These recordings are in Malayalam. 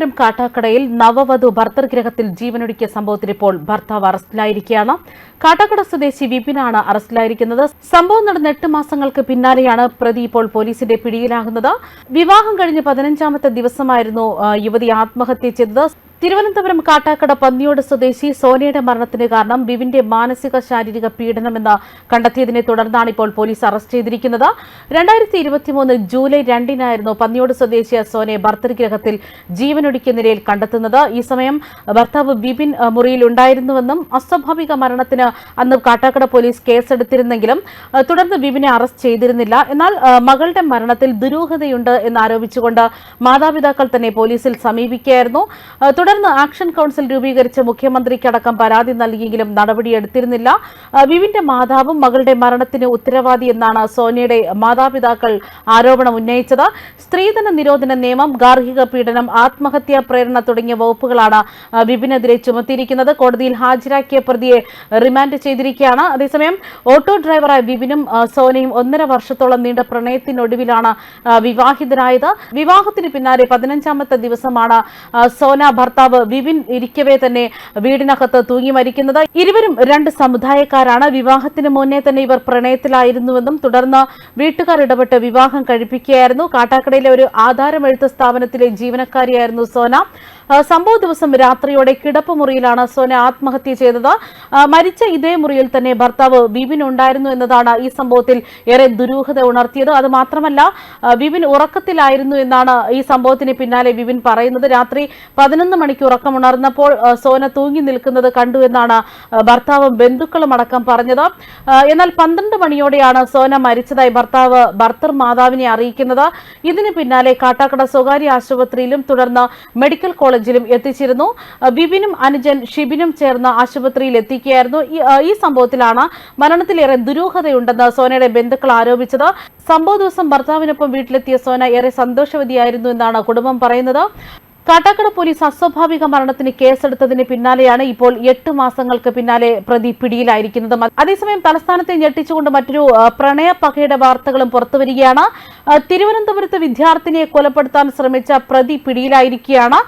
തിരുവനന്തപുരം കാട്ടാക്കടയിൽ നവവധു ഭർത്തൃഗ്രഹത്തിൽ ജീവനൊടുക്കിയ സംഭവത്തിൽ ഇപ്പോൾ ഭർത്താവ് അറസ്റ്റിലായിരിക്കുകയാണ്. കാട്ടാക്കട സ്വദേശി വിപിനാണ് അറസ്റ്റിലായിരിക്കുന്നത്. സംഭവം നടന്ന എട്ട് മാസങ്ങൾക്ക് പിന്നാലെയാണ് പ്രതി ഇപ്പോൾ പോലീസിന്റെ പിടിയിലാകുന്നത്. വിവാഹം കഴിഞ്ഞ് പതിനഞ്ചാമത്തെ ദിവസമായിരുന്നു യുവതി ആത്മഹത്യ ചെയ്തത്. തിരുവനന്തപുരം കാട്ടാക്കട പന്നിയോട് സ്വദേശി സോനയുടെ മരണത്തിന് കാരണം ബിവിന്റെ മാനസിക ശാരീരിക പീഡനമെന്ന് കണ്ടെത്തിയതിനെ തുടർന്നാണ് ഇപ്പോൾ പോലീസ് അറസ്റ്റ് ചെയ്തിരിക്കുന്നത്. രണ്ടായിരത്തി ഇരുപത്തിമൂന്ന് ജൂലൈ രണ്ടിനായിരുന്നു പന്നിയോട് സ്വദേശിയ സോനയെ ഭർത്തൃഗ്രഹത്തിൽ ജീവനൊടുക്കിയ നിലയിൽ കണ്ടെത്തുന്നത്. ഈ സമയം ഭർത്താവ് ബിബിൻ മുറിയിൽ ഉണ്ടായിരുന്നുവെന്നും അസ്വാഭാവിക മരണത്തിന് അന്ന് കാട്ടാക്കട പോലീസ് കേസെടുത്തിരുന്നെങ്കിലും തുടർന്ന് ബിബിനെ അറസ്റ്റ് ചെയ്തിരുന്നില്ല. എന്നാൽ മകളുടെ മരണത്തിൽ ദുരൂഹതയുണ്ട് എന്നാരോപിച്ചുകൊണ്ട് മാതാപിതാക്കൾ തന്നെ പോലീസിൽ സമീപിക്കുകയായിരുന്നു. തുടർന്ന് ആക്ഷൻ കൗൺസിൽ രൂപീകരിച്ച് മുഖ്യമന്ത്രിക്കടക്കം പരാതി നൽകിയെങ്കിലും നടപടിയെടുത്തിരുന്നില്ല. വിവിന്റെ മാതാവും മകളുടെ മരണത്തിന് ഉത്തരവാദി എന്നാണ് സോനിയുടെ മാതാപിതാക്കൾ ആരോപണം ഉന്നയിച്ചത്. സ്ത്രീധന നിരോധന നിയമം ഗാർഹിക പീഡനം ആത്മഹത്യാ പ്രേരണ തുടങ്ങിയ വകുപ്പുകളാണ് വിപിനെതിരെ ചുമത്തിയിരിക്കുന്നത്. കോടതിയിൽ ഹാജരാക്കിയ പ്രതിയെ റിമാൻഡ് ചെയ്തിരിക്കുകയാണ്. അതേസമയം ഓട്ടോ ഡ്രൈവറായ വിപിനും സോനയും ഒന്നര വർഷത്തോളം നീണ്ട പ്രണയത്തിനൊടുവിലാണ് വിവാഹിതരായത്. വിവാഹത്തിന് പിന്നാലെ പതിനഞ്ചാമത്തെ ദിവസമാണ് സോന ഭർത്താവ് വിപിൻ ഇരിക്കവേ തന്നെ വീടിനകത്ത് തൂങ്ങി മരിക്കുന്നത്. ഇരുവരും രണ്ട് സമുദായക്കാരാണ്. വിവാഹത്തിന് മുന്നേ തന്നെ ഇവർ പ്രണയത്തിലായിരുന്നുവെന്നും തുടർന്ന് വീട്ടുകാർ ഇടപെട്ട് വിവാഹം കഴിപ്പിക്കുകയായിരുന്നു. കാട്ടാക്കടയിലെ ഒരു ആധാരമെഴുത്ത് സ്ഥാപനത്തിലെ ജീവനക്കാരിയായിരുന്നു സോന. സംഭവ ദിവസം രാത്രിയോടെ കിടപ്പ് മുറിയിലാണ് സോന ആത്മഹത്യ ചെയ്തത്. മരിച്ച ഇതേ മുറിയിൽ തന്നെ ഭർത്താവ് ബിബിൻ ഉണ്ടായിരുന്നു എന്നതാണ് ഈ സംഭവത്തിൽ ഏറെ ദുരൂഹത ഉണർത്തിയത്. അത് മാത്രമല്ല ബിബിൻ ഉറക്കത്തിലായിരുന്നു എന്നാണ് ഈ സംഭവത്തിന് പിന്നാലെ ബിബിൻ പറയുന്നത്. രാത്രി പതിനൊന്ന് മണിക്ക് ഉറക്കമുണർന്നപ്പോൾ സോന തൂങ്ങി നിൽക്കുന്നത് കണ്ടു എന്നാണ് ഭർത്താവും ബന്ധുക്കളും അടക്കം പറഞ്ഞത്. എന്നാൽ പന്ത്രണ്ട് മണിയോടെയാണ് സോന മരിച്ചതായി ഭർത്താവ് ഭർത്തർ മാതാവിനെ അറിയിക്കുന്നത്. ഇതിന് പിന്നാലെ കാട്ടാക്കട സ്വകാര്യ ആശുപത്രിയിലും തുടർന്ന് മെഡിക്കൽ കോളേജിലും എത്തിച്ചിരുന്നു. ബിബിനും അനുജൻ ഷിബിനും ചേർന്ന് ആശുപത്രിയിൽ എത്തിക്കുകയായിരുന്നു. ഈ- സംഭവത്തിലാണ് മരണത്തിലേറെ ദുരൂഹതയുണ്ടെന്ന് സോനയുടെ ബന്ധുക്കൾ ആരോപിച്ചത്. സംഭവ ദിവസം ഭർത്താവിനൊപ്പം വീട്ടിലെത്തിയ സോന ഏറെ സന്തോഷവതിയായിരുന്നു എന്നാണ് കുടുംബം പറയുന്നത്. കാട്ടാക്കട പോലീസ് അസ്വാഭാവിക മരണത്തിന് കേസെടുത്തതിന് പിന്നാലെയാണ് ഇപ്പോൾ എട്ട് മാസങ്ങൾക്ക് പിന്നാലെ പ്രതി പിടിയിലായിരിക്കുന്നത്. അതേസമയം തലസ്ഥാനത്തെ ഞെട്ടിച്ചുകൊണ്ട് മറ്റൊരു പ്രണയ പകയുടെ വാർത്തകളും പുറത്തുവരികയാണ് തിരുവനന്തപുരത്ത് വിദ്യാർത്ഥിനിയെ കൊലപ്പെടുത്താൻ ശ്രമിച്ച പ്രതി പിടിയിലായിരിക്കുകയാണ്.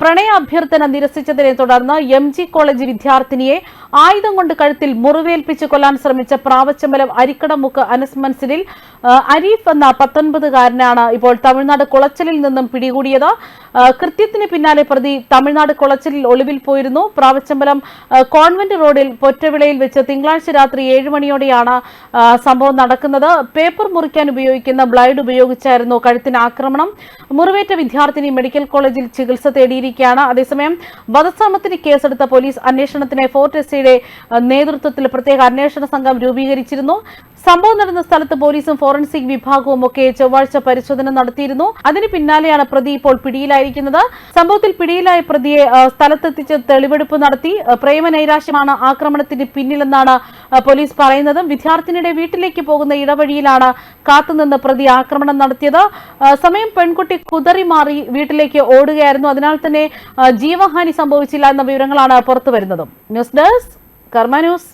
പ്രണയ അഭ്യർത്ഥന നിരസിച്ചതിനെ തുടർന്ന് എം കോളേജ് വിദ്യാർത്ഥിനിയെ ആയുധം കൊണ്ട് കഴുത്തിൽ മുറിവേൽപ്പിച്ച് കൊല്ലാൻ ശ്രമിച്ച പ്രാവച്ചമ്പലം അരിക്കടമുക്ക് അനസ് മൻസിലിൽ അരീഫ് എന്ന പത്തൊൻപതുകാരനാണ് ഇപ്പോൾ തമിഴ്നാട് കുളച്ചലിൽ നിന്നും പിടികൂടിയത്. കൃത്യത്തിന് പിന്നാലെ പ്രതി തമിഴ്നാട് കൊളച്ചിലിൽ ഒളിവിൽ പോയിരുന്നു. പ്രാവച്ചമ്പലം കോൺവെന്റ് റോഡിൽ പൊറ്റവിളയിൽ വെച്ച് തിങ്കളാഴ്ച രാത്രി ഏഴ് മണിയോടെയാണ് സംഭവം നടക്കുന്നത്. പേപ്പർ മുറിക്കാൻ ഉപയോഗിക്കുന്ന ബ്ലൈഡ് ഉപയോഗിച്ചായിരുന്നു കഴുത്തിന് ആക്രമണം. മുറിവേറ്റ വിദ്യാർത്ഥിനി മെഡിക്കൽ കോളേജിൽ ചികിത്സ തേടിയിരിക്കുകയാണ്. അതേസമയം വധശ്രമത്തിന് കേസെടുത്ത പോലീസ് അന്വേഷണത്തിന് ഫോർട്ട് എസ് സിയുടെ നേതൃത്വത്തിൽ പ്രത്യേക അന്വേഷണ സംഘം രൂപീകരിച്ചിരുന്നു. സംഭവം നടന്ന സ്ഥലത്ത് പോലീസും ഫോറൻസിക് വിഭാഗവും ഒക്കെ ചൊവ്വാഴ്ച പരിശോധന നടത്തിയിരുന്നു. അതിന് പിന്നാലെയാണ് പ്രതി ഇപ്പോൾ പിടിയിലായിരിക്കുന്നത്. സംഭവത്തിൽ പിടിയിലായ പ്രതിയെ സ്ഥലത്തെത്തിച്ച് തെളിവെടുപ്പ് നടത്തി. പ്രേമനൈരാശ്യമാണ് ആക്രമണത്തിന് പിന്നിലെന്നാണ് പോലീസ് പറയുന്നത്. വിദ്യാർത്ഥിനിയുടെ വീട്ടിലേക്ക് പോകുന്ന ഇടവഴിയിലാണ് കാത്തുനിന്ന് പ്രതി ആക്രമണം നടത്തിയത്. സമയം പെൺകുട്ടി കുതറി മാറി വീട്ടിലേക്ക് ഓടുകയായിരുന്നു. അതിനാൽ തന്നെ ജീവഹാനി സംഭവിച്ചില്ല എന്ന വിവരങ്ങളാണ് പുറത്തുവരുന്നത്. News desk Karma news.